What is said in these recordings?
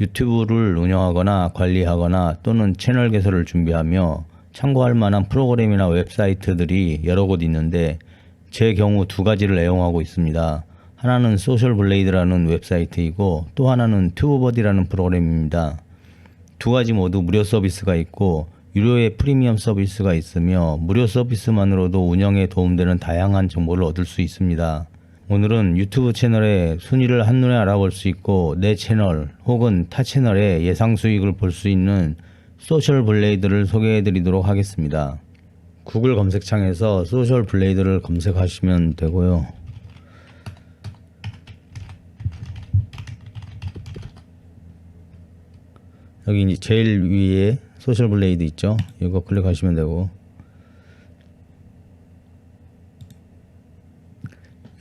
유튜브를 운영하거나 관리하거나 또는 채널 개설을 준비하며 참고할 만한 프로그램이나 웹사이트들이 여러 곳 있는데 제 경우 두 가지를 애용하고 있습니다. 하나는 소셜 블레이드라는 웹사이트이고 또 하나는 튜브버디라는 프로그램입니다. 두 가지 모두 무료 서비스가 있고 유료의 프리미엄 서비스가 있으며 무료 서비스만으로도 운영에 도움되는 다양한 정보를 얻을 수 있습니다. 오늘은 유튜브 채널의 순위를 한눈에 알아볼 수 있고 내 채널 혹은 타 채널의 예상 수익을 볼 수 있는 소셜 블레이드를 소개해 드리도록 하겠습니다. 구글 검색창에서 소셜 블레이드를 검색하시면 되고요. 여기 이제 제일 위에 소셜 블레이드 있죠? 이거 클릭하시면 되고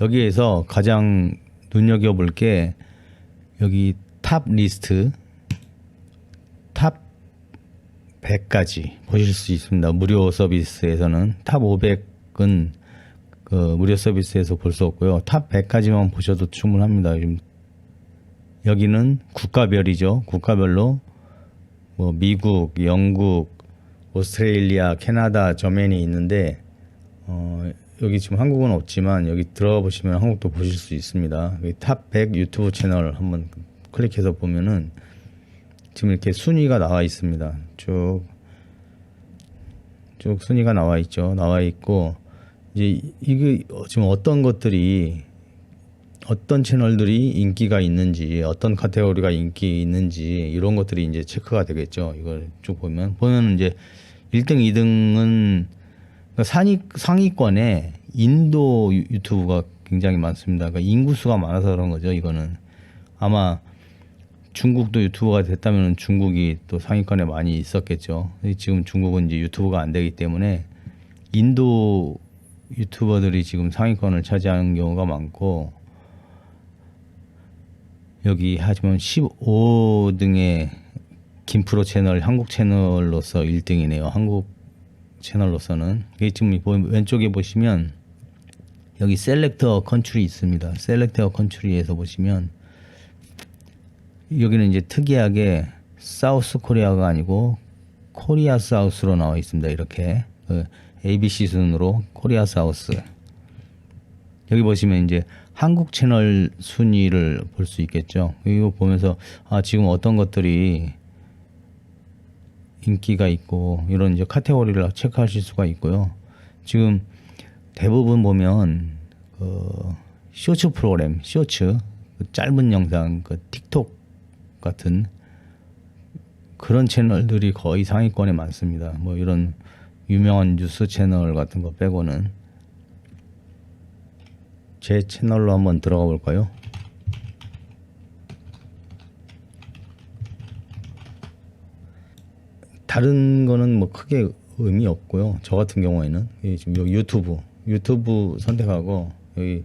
여기에서 가장 눈여겨볼 게 여기 탑 리스트 탑 100까지 보실 수 있습니다. 무료 서비스에서는 탑 500은 그 무료 서비스에서 볼 수 없고요. 탑 100까지만 보셔도 충분합니다. 여기는 국가별이죠. 국가별로 뭐 미국, 영국, 오스트레일리아, 캐나다, 저면이 있는데 어, 여기 지금 한국은 없지만 여기 들어가 보시면 한국도 보실 수 있습니다. 탑 100 유튜브 채널 한번 클릭해서 보면은 지금 이렇게 순위가 나와 있습니다. 쭉, 쭉 순위가 나와 있죠. 나와 있고 이제 이게 지금 어떤 것들이 어떤 채널들이 인기가 있는지 어떤 카테고리가 인기 있는지 이런 것들이 이제 체크가 되겠죠. 이걸 쭉 보면 보면 이제 1등, 2등은 그러니까 상위 상위권에 인도 유- 유튜브가 굉장히 많습니다. 그러니까 인구수가 많아서 그런 거죠. 이거는 아마 중국도 유튜버가 됐다면 중국이 또 상위권에 많이 있었겠죠. 지금 중국은 이제 유튜브가 안 되기 때문에 인도 유튜버들이 지금 상위권을 차지하는 경우가 많고 여기 하지만 15등의 김프로 채널 한국 채널로서 1등이네요. 한국 채널로서는 이게 지금 보- 왼쪽에 보시면 여기 셀렉터 컨트리 있습니다. 셀렉터 컨트리에서 보시면 여기는 이제 특이하게 사우스 코리아가 아니고 코리아 사우스로 나와 있습니다. 이렇게 그 ABC 순으로 코리아 사우스 여기 보시면 이제 한국 채널 순위를 볼 수 있겠죠. 이거 보면서 아 지금 어떤 것들이 인기가 있고 이런 이제 카테고리를 체크하실 수가 있고요. 지금 대부분 보면 그 쇼츠 프로그램, 쇼츠 그 짧은 영상, 그 틱톡 같은 그런 채널들이 거의 상위권에 많습니다. 뭐 이런 유명한 뉴스 채널 같은 거 빼고는 제 채널로 한번 들어가 볼까요? 다른 거는 뭐 크게 의미 없고요. 저 같은 경우에는 이 지금 여기 유튜브 유튜브 선택하고 여기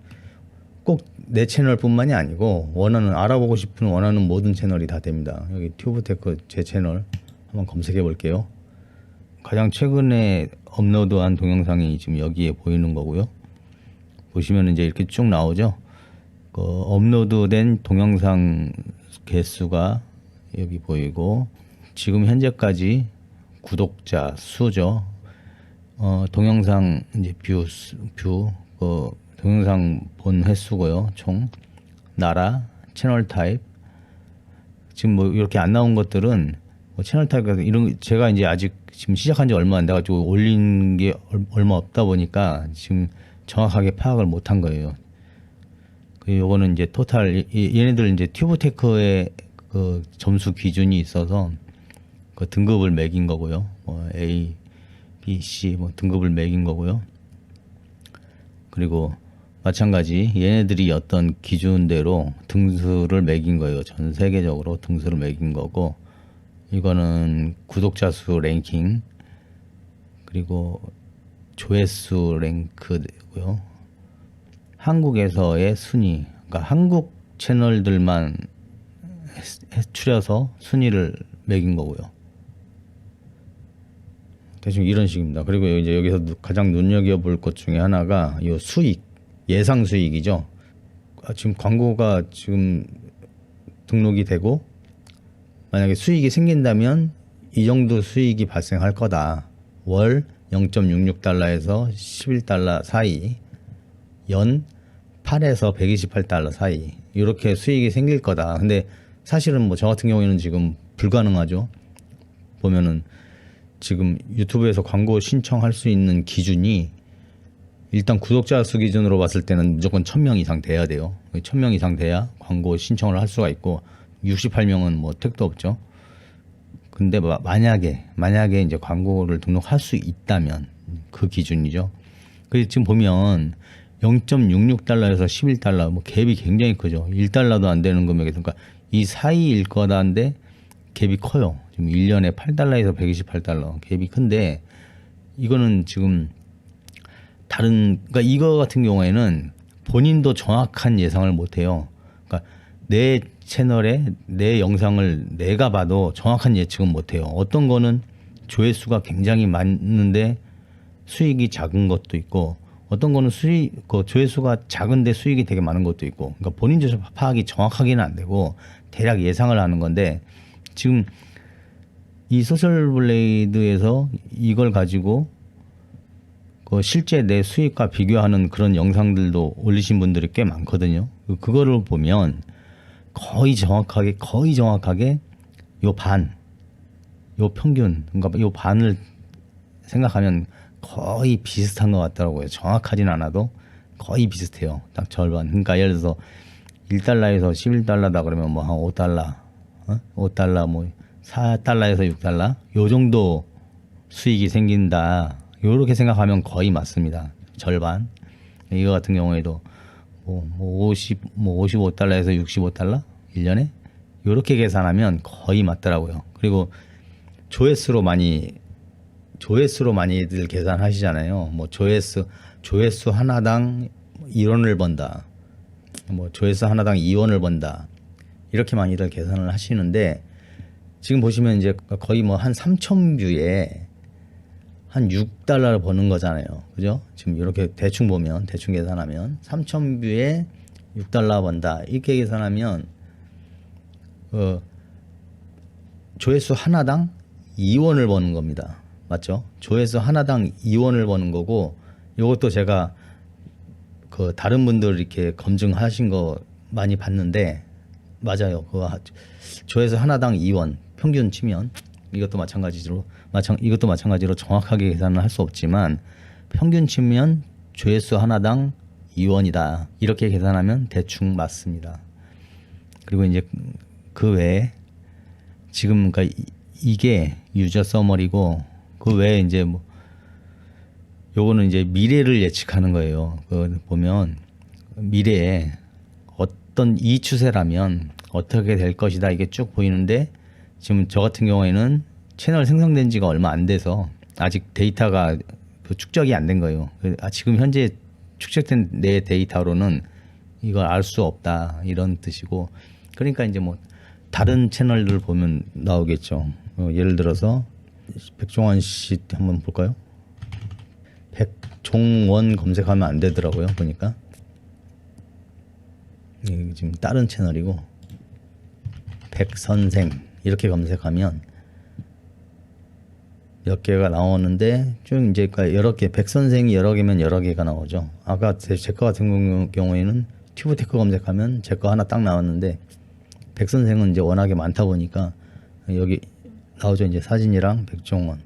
꼭 내 채널뿐만이 아니고 원하는 알아보고 싶은 원하는 모든 채널이 다 됩니다. 여기 튜브테크 제 채널 한번 검색해 볼게요. 가장 최근에 업로드한 동영상이 지금 여기에 보이는 거고요. 보시면 이제 이렇게 쭉 나오죠. 그 업로드된 동영상 개수가 여기 보이고 지금 현재까지 구독자 수죠. 어, 동영상 이제 뷰, 수- 뷰, 그 동영상 본 횟수고요. 총 나라, 채널 타입. 지금 뭐 이렇게 안 나온 것들은 뭐 채널 타입 같은 이런 거 제가 이제 아직 지금 시작한 지 얼마 안 돼 가지고 올린 게 얼- 얼마 없다 보니까 지금 정확하게 파악을 못 한 거예요. 그 요거는 이제 토탈 얘네들 이제 튜브테크의 그 점수 기준이 있어서 그 등급을 매긴 거고요. 뭐 A, B, C 뭐 등급을 매긴 거고요. 그리고 마찬가지 얘네들이 어떤 기준대로 등수를 매긴 거예요. 전 세계적으로 등수를 매긴 거고 이거는 구독자 수 랭킹 그리고 조회수 랭크고요. 한국에서의 순위, 그러니까 한국 채널들만 추려서 순위를 매긴 거고요. 대충 이런 식입니다. 그리고 이제 여기서 누- 가장 눈여겨볼 것 중에 하나가 이 수익, 예상 수익이죠. 아, 지금 광고가 지금 등록이 되고 만약에 수익이 생긴다면 이 정도 수익이 발생할 거다. 월 0.66달러에서 11달러 사이, 연 8에서 128달러 사이 이렇게 수익이 생길 거다. 근데 사실은 뭐 저 같은 경우에는 지금 불가능하죠. 보면은 지금 유튜브에서 광고 신청할 수 있는 기준이 일단 구독자 수 기준으로 봤을 때는 무조건 1000명 이상 돼야 돼요. 1000명 이상 돼야 광고 신청을 할 수가 있고 68명은 뭐 택도 없죠. 근데 마- 만약에 만약에 이제 광고를 등록할 수 있다면 그 기준이죠. 그 지금 보면 0.66달러에서 11달러 뭐 갭이 굉장히 크죠. 1달러도 안 되는 금액에서 그러니까 이 사이일 거다인데 갭이 커요. 지금 1년에 8달러에서 128달러 갭이 큰데 이거는 지금 다른 그러니까 이거 같은 경우에는 본인도 정확한 예상을 못 해요. 그러니까 내 채널에 내 영상을 내가 봐도 정확한 예측은 못 해요. 어떤 거는 조회수가 굉장히 많은데 수익이 작은 것도 있고 어떤 거는 수익 그 조회수가 작은데 수익이 되게 많은 것도 있고 그러니까 본인도 파악이 정확하게는 안 되고 대략 예상을 하는 건데 지금 이 소셜 블레이드에서 이걸 가지고 그 실제 내 수익과 비교하는 그런 영상들도 올리신 분들이 꽤 많거든요. 그- 그거를 보면 거의 정확하게 거의 정확하게 요 반, 요 평균, 그러니까 요 반을 생각하면 거의 비슷한 것 같더라고요. 정확하진 않아도 거의 비슷해요. 딱 절반. 그러니까 예를 들어서 1달러에서 11달러다 그러면 뭐 한 5달러, 어? 5달러 뭐 4달러에서 6달러 요 정도 수익이 생긴다. 요렇게 생각하면 거의 맞습니다. 절반. 이거 같은 경우에도 뭐, 뭐 50, 뭐 55달러에서 65달러 1년에 요렇게 계산하면 거의 맞더라고요. 그리고 조회수로 많이 조회수로 많이들 계산하시잖아요. 뭐 조회수 조회수 하나당 1원을 번다. 뭐 조회수 하나당 2원을 번다. 이렇게 많이들 계산을 하시는데 지금 보시면 이제 거의 뭐 한 3천 뷰에 한 6달러를 버는 거잖아요. 그죠? 지금 이렇게 대충 보면 대충 계산하면 3천 뷰에 6달러 번다. 이렇게 계산하면 어 조회수 하나당 2원을 버는 겁니다. 맞죠? 조회수 하나당 2원을 버는 거고 이것도 제가 그 다른 분들 이렇게 검증하신 거 많이 봤는데 맞아요. 그 하- 조회수 하나당 2원 평균 치면 이것도 마찬가지로 마찬 이것도 마찬가지로 정확하게 계산을 할 수 없지만 평균 치면 조회수 하나당 2원이다. 이렇게 계산하면 대충 맞습니다. 그리고 이제 그 외에 지금 그러니까 이- 이게 유저 서머리고 그 외에 이제 뭐 요거는 이제 미래를 예측하는 거예요. 그 보면 미래에 어떤 이 추세라면 어떻게 될 것이다 이게 쭉 보이는데 지금 저 같은 경우에는 채널 생성된 지가 얼마 안 돼서 아직 데이터가 그 축적이 안 된 거예요. 그- 아, 지금 현재 축적된 내 데이터로는 이걸 알 수 없다 이런 뜻이고 그러니까 이제 뭐 다른 채널들 보면 나오겠죠. 어, 예를 들어서 백종원 씨 한번 볼까요? 백종원 검색하면 안 되더라고요. 보니까 지금 다른 채널이고 백선생 이렇게 검색하면 몇 개가 나오는데 쭉 이제 그러니까 여러 개 백 선생이 여러 개면 여러 개가 나오죠. 아까 제 거 같은 경우- 경우에는 튜브테크 검색하면 제 거 하나 딱 나왔는데 백 선생은 이제 워낙에 많다 보니까 여기 나오죠 이제 사진이랑 백종원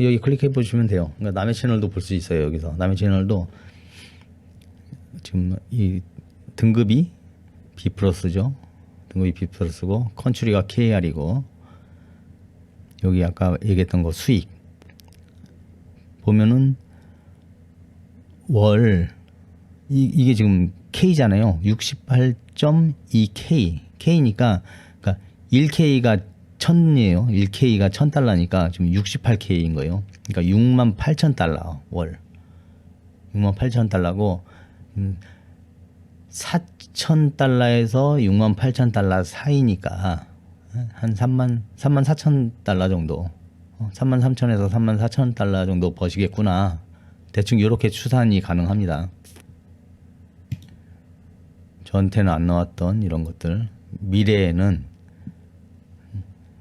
여기 클릭해 보시면 돼요. 그러니까 남의 채널도 볼 수 있어요 여기서 남의 채널도 지금 이 등급이 B 플러스죠. 등급이 B 플러스고 컨츄리가 KR이고 여기 아까 얘기했던 거 수익 보면은 월 이, 이게 지금 K잖아요. 68.2K K니까 그러니까 1K가 천이에요. 1K가 천 달러니까 지금 68K인 거예요. 그러니까 6만 8천 달러 월. 6만 8천 달러고 음, 4천 달러에서 6만 8천 달러 사이니까 한 3만 3만 4천 달러 정도. 어, 3만 3천에서 3만 4천 달러 정도 버시겠구나. 대충 이렇게 추산이 가능합니다. 저한테는 안 나왔던 이런 것들 미래에는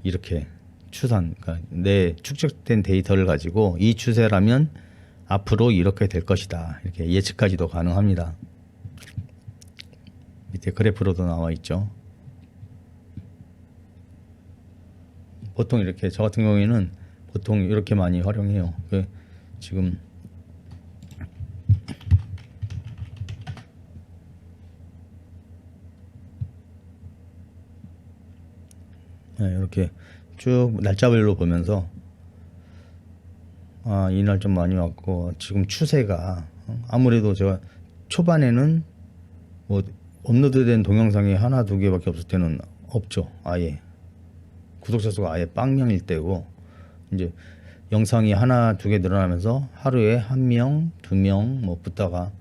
이렇게 추산, 그러니까 내 축적된 데이터를 가지고 이 추세라면 앞으로 이렇게 될 것이다. 이렇게 예측까지도 가능합니다. 밑에 그래프로도 나와 있죠. 보통 이렇게 저 같은 경우에는 보통 이렇게 많이 활용해요. 그 지금 네, 이렇게 쭉 날짜별로 보면서 아 이날 좀 많이 왔고 지금 추세가 어, 아무래도 제가 초반에는 뭐 업로드된 동영상이 하나 두 개밖에 없을 때는 없죠 아예 구독자 수가 아예 빵명일 때고 이제 영상이 하나 두 개 늘어나면서 하루에 한 명, 두 명 뭐 붙다가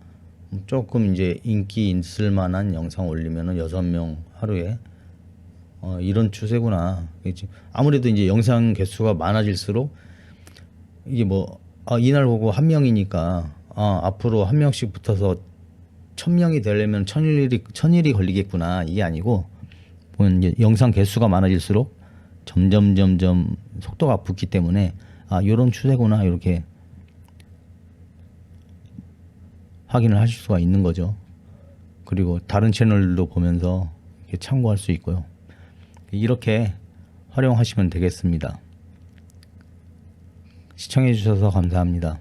조금 이제 인기 있을 만한 영상 올리면은 여섯 명 하루에 어, 이런 추세구나. 지금 아무래도 이제 영상 개수가 많아질수록 이게 뭐 아, 이날 보고 한 명이니까 아, 앞으로 한 명씩 붙어서 천 명이 되려면 천일이 천일이 걸리겠구나 이게 아니고 보면 영상 개수가 많아질수록 점점 점점 속도가 붙기 때문에 아 이런 추세구나 이렇게 확인을 하실 수가 있는 거죠. 그리고 다른 채널도 보면서 참고할 수 있고요. 이렇게 활용하시면 되겠습니다. 시청해 주셔서 감사합니다.